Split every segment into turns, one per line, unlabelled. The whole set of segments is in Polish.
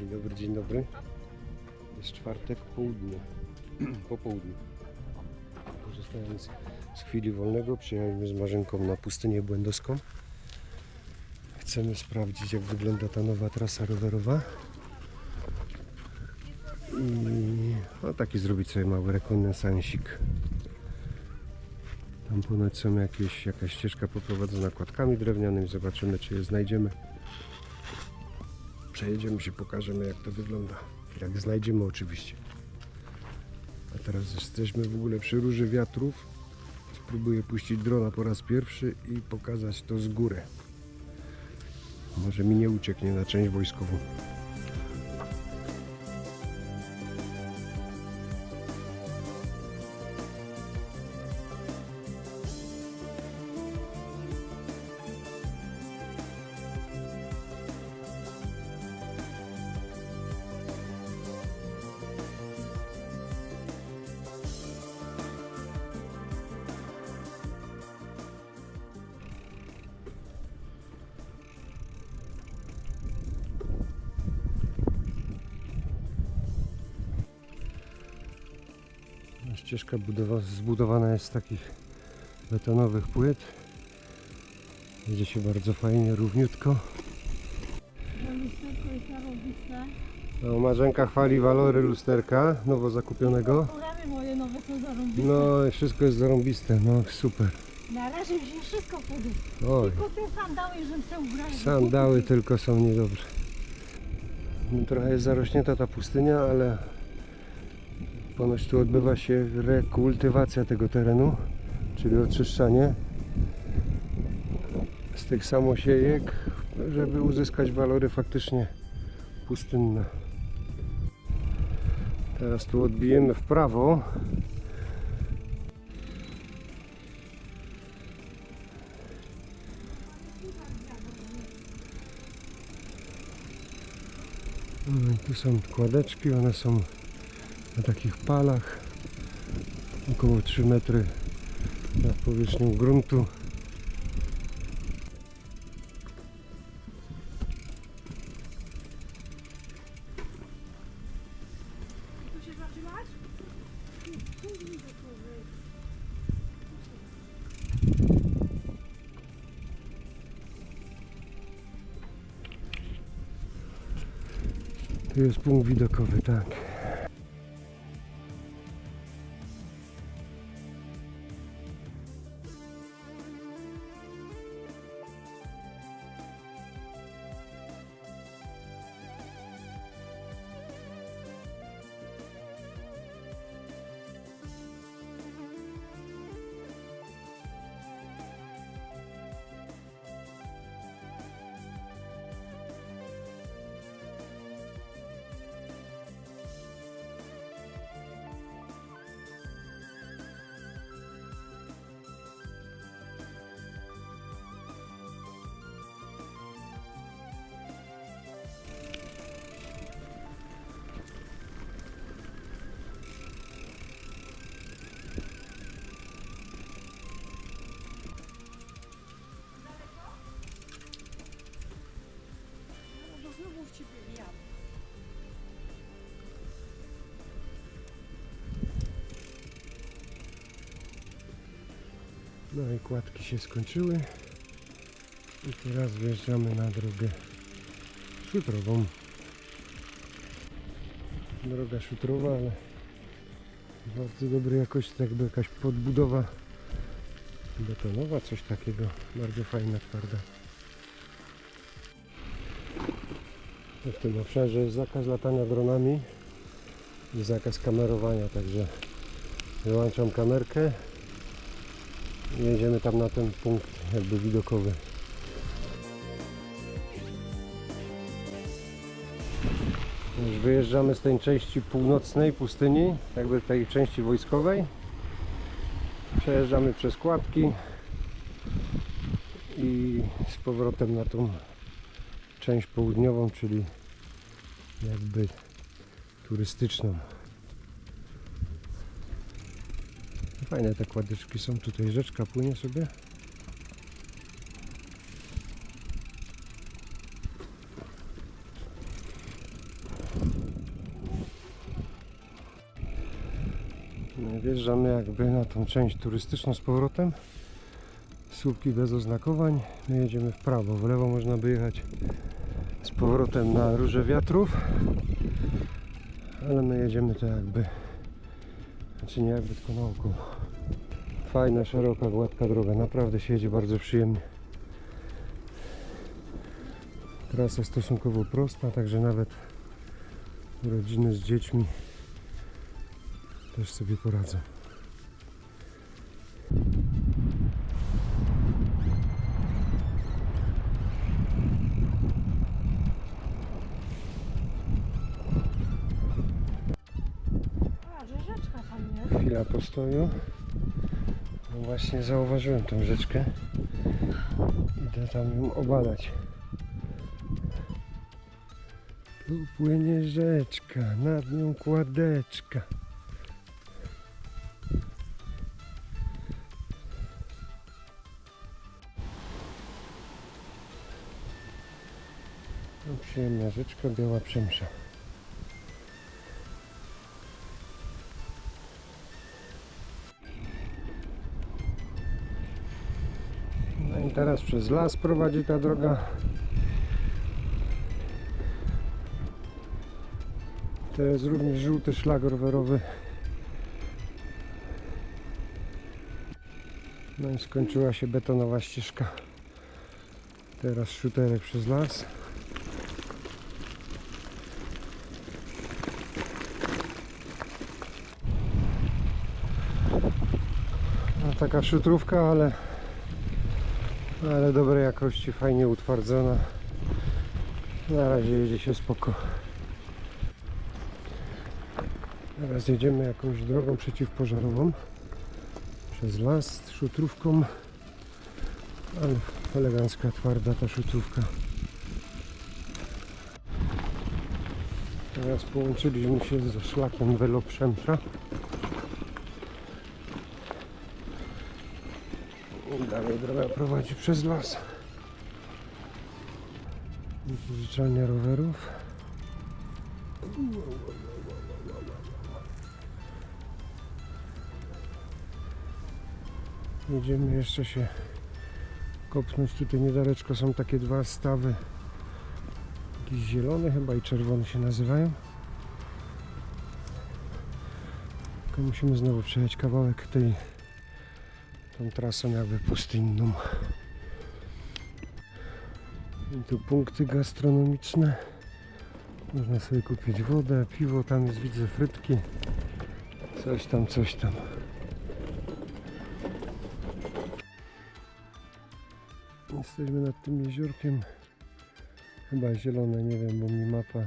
Dzień dobry, dzień dobry. Jest czwartek, południe. po południu. Korzystając z chwili wolnego, przyjechaliśmy z Marzenką na pustynię błędowską. Chcemy sprawdzić, jak wygląda ta nowa trasa rowerowa. I no, taki zrobić sobie mały rekonesansik. Tam ponoć są jakieś, jakaś ścieżka poprowadzona kładkami drewnianymi. Zobaczymy, czy je znajdziemy. Przejedziemy się, pokażemy jak to wygląda. Jak znajdziemy oczywiście. A teraz jesteśmy w ogóle przy róży wiatrów. Spróbuję puścić drona po raz pierwszy i pokazać to z góry. Może mi nie ucieknie na część wojskową. Ścieżka budowa, zbudowana jest z takich betonowych płyt. Jedzie się bardzo fajnie, równiutko.
No lusterko jest zarobiste.
No, Marzenka chwali walory lusterka nowo zakupionego.
Ramy moje nowe są zarobiste.
No i wszystko jest zarąbiste, no super.
Należy mi się wszystko podoba.
Oj,
Tylko te sandały, żebym se ubrała.
sandały tylko są niedobre. Trochę jest zarośnięta ta pustynia, ale ponoć tu odbywa się rekultywacja tego terenu, czyli oczyszczanie z tych samosiejek, żeby uzyskać walory faktycznie pustynne. Teraz tu odbijemy w prawo. No i tu są kładeczki, one są na takich palach około 3 metry nad powierzchnią gruntu.
Tu
jest punkt widokowy, tak.
Znowu w ciebie wjadł.
No i kładki się skończyły. I teraz wjeżdżamy na drogę szutrową. Droga szutrowa, ale bardzo dobrej jakości, tak jakby jakaś podbudowa betonowa, coś takiego. Bardzo fajna, twarda. W tym obszarze jest zakaz latania dronami i zakaz kamerowania, także wyłączam kamerkę i jedziemy tam na ten punkt jakby widokowy. Już wyjeżdżamy z tej części północnej pustyni, jakby tej części wojskowej. Przejeżdżamy przez kładki i z powrotem na tą część południową, czyli jakby turystyczną. No fajne te kładeczki są, tutaj rzeczka płynie sobie. Wjeżdżamy jakby na tą część turystyczną z powrotem. Słupki bez oznakowań. My jedziemy w prawo. W lewo można by jechać z powrotem na róże wiatrów. Ale my jedziemy to jakby, znaczy nie jakby tylko naokoło. Fajna, szeroka, gładka droga. Naprawdę się jedzie bardzo przyjemnie. Trasa stosunkowo prosta, także nawet rodziny z dziećmi też sobie poradzą. No właśnie zauważyłem tą rzeczkę. Idę tam ją obadać. Tu płynie rzeczka, nad nią kładeczka. No, przyjemna rzeczka, biała przemsza. Teraz przez las prowadzi ta droga. To jest również żółty szlak rowerowy. No i skończyła się betonowa ścieżka. Teraz szuterek przez las. No, taka szutrówka, ale ale dobrej jakości, fajnie utwardzona. Na razie jedzie się spoko. Teraz jedziemy jakąś drogą przeciwpożarową przez las z szutrówką, ale elegancka, twarda ta szutrówka. Teraz połączyliśmy się ze szlakiem Welo dalej droga prowadzi przez las. Wypożyczalnia rowerów. Jedziemy jeszcze się kopnąć. Tutaj niedaleko są takie dwa stawy. Jakiś zielony chyba i czerwony się nazywają. Tylko musimy znowu przejechać kawałek tej tą trasą jakby pustynną. I tu punkty gastronomiczne. Można sobie kupić wodę, piwo, tam jest widzę frytki. Coś tam, coś tam. Jesteśmy nad tym jeziorkiem. Chyba zielone, nie wiem, bo mi mapa,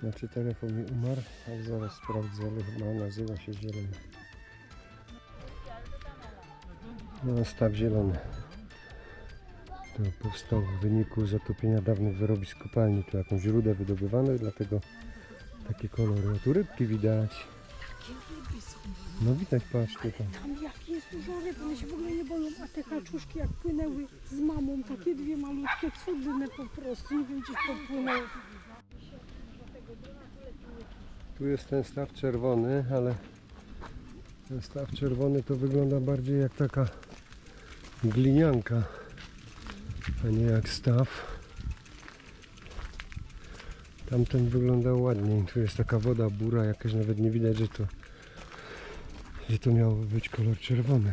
znaczy telefon mi umarł, ale zaraz sprawdzę, ale chyba nazywa się zielony. No, staw zielony. To powstał w wyniku zatopienia dawnych wyrobisk kopalni. Tu jakąś rudę wydobywano i dlatego takie kolory. A tu rybki widać. No widać, patrz tutaj.
Tam jak jest dużo ryb, one się w ogóle nie boją, a te kaczuszki jak płynęły z mamą, takie dwie malutkie, cudne po prostu, nie wiem gdzieś popłynęły.
Tu jest ten staw czerwony, ale ten staw czerwony to wygląda bardziej jak taka glinianka, a nie jak staw. Tamten wyglądał ładniej. Tu jest taka woda bura, jakaś nawet nie widać, że to, że to miało być kolor czerwony.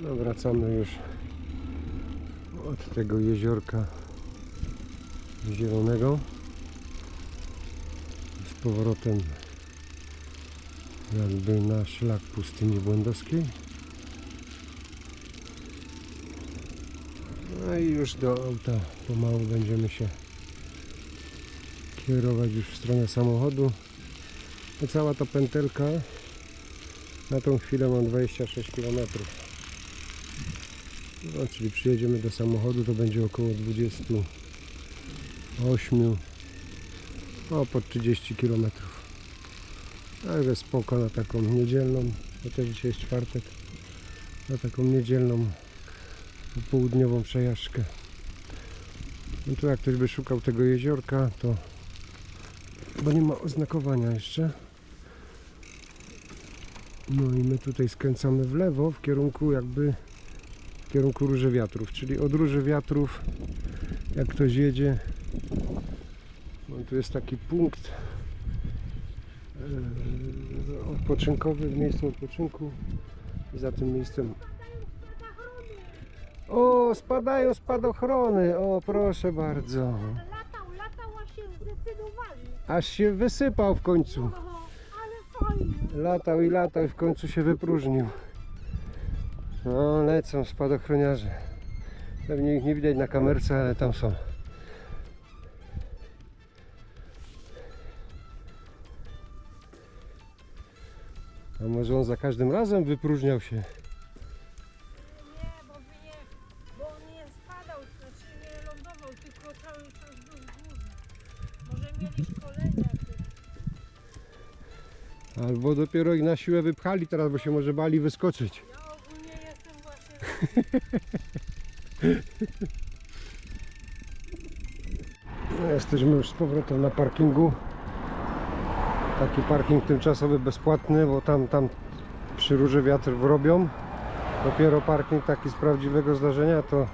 No wracamy już od tego jeziorka zielonego z powrotem jakby na szlak pustyni błędowskiej No i już do auta pomału będziemy się kierować już w stronę samochodu. No cała ta pętelka na tą chwilę mam 26 km. No, czyli przyjedziemy do samochodu, to będzie około 28, o pod 30 km. Także spoko na taką niedzielną, chociaż dzisiaj jest czwartek, na taką niedzielną południową przejażdżkę. No tu jak ktoś by szukał tego jeziorka, to bo nie ma oznakowania jeszcze. No i my tutaj skręcamy w lewo w kierunku jakby kierunku Róży Wiatrów, czyli od Róży Wiatrów jak ktoś jedzie no tu jest taki punkt e, odpoczynkowy w miejscu odpoczynku i za tym miejscem o spadają spadochrony o proszę bardzo
Latał, latał, a się zdecydowali.
aż się wysypał w końcu. Latał i latał i w końcu się wypróżnił. No, lecą spadochroniarze. Pewnie ich nie widać na kamerce, ale tam są. A może on za każdym razem wypróżniał się?
Nie, bo nie, bo on nie spadał, znaczy nie lądował, tylko cały czas był w górze. Może mieli szkolenia.
Albo dopiero ich na siłę wypchali teraz, bo się może bali wyskoczyć.
Ja ogólnie jestem właśnie...
No, jesteśmy już z powrotem na parkingu. Taki parking tymczasowy bezpłatny, bo tam, tam przy Róży Wiatr robią. Dopiero parking taki z prawdziwego zdarzenia to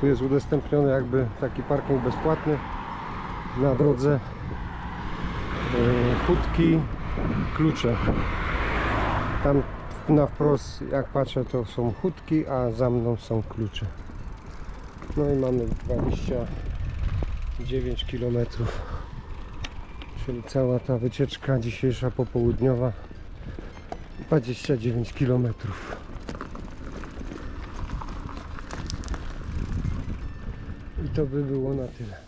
tu jest udostępniony jakby taki parking bezpłatny na drodze. Chutki, klucze. Tam na wprost jak patrzę to są chutki, a za mną są klucze. No i mamy 29 km. Czyli cała ta wycieczka dzisiejsza popołudniowa 29 km. I to by było na tyle.